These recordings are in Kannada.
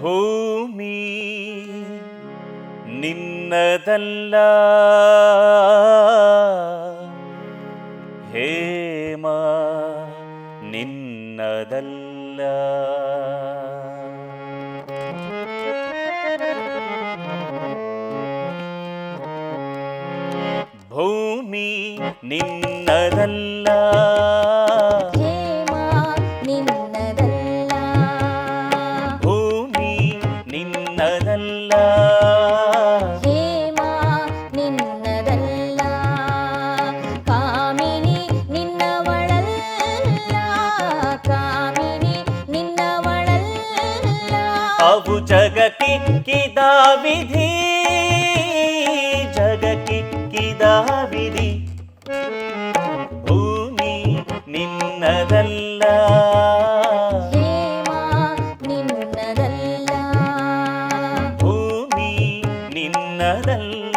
ಭೂಮಿ ನಿನ್ನದಲ್ಲ. ಹೇಮ ನಿನ್ನದಲ್ಲ. ಭೂಮಿ ನಿನ್ನದಲ್ಲ. ಅವು ಜಗಕ್ಕಿಕ್ಕಿದ ವಿಧಿ ಜಗಕ್ಕಿಕ್ಕಿದ ವಿಧಿ. ಭೂಮಿ ನಿನ್ನದಲ್ಲ. ನಿನ್ನದಲ್ಲ. ಭೂಮಿ ನಿನ್ನದಲ್ಲ.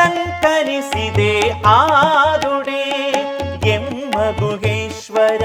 ಅಲಂಕರಿಸಿದೆ ಆದೊಡೆ ಎಮ್ಮ ಗುಹೇಶ್ವರ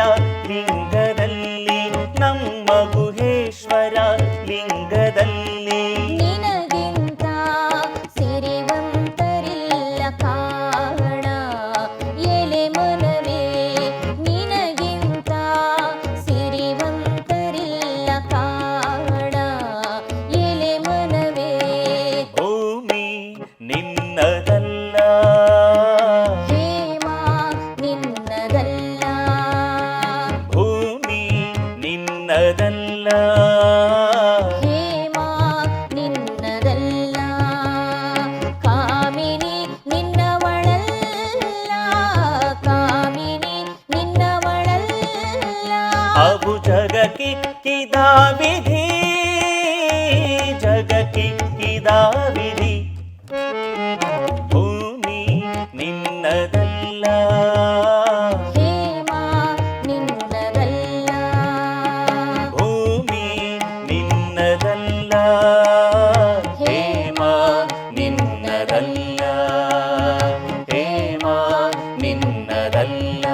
ಜಗಕ್ಕಿಕ್ಕಿದ ವಿಧಿ ಕಿದಾ ವಿಧಿ. ಭೂಮಿ ನಿನ್ನದಲ್ಲ. ಭೂಮಿ ನಿನ್ನದಲ್ಲ. ಹೇಮ ನಿನ್ನದಲ್ಲ. ಹೇಮ ನಿನ್ನದಲ್ಲ.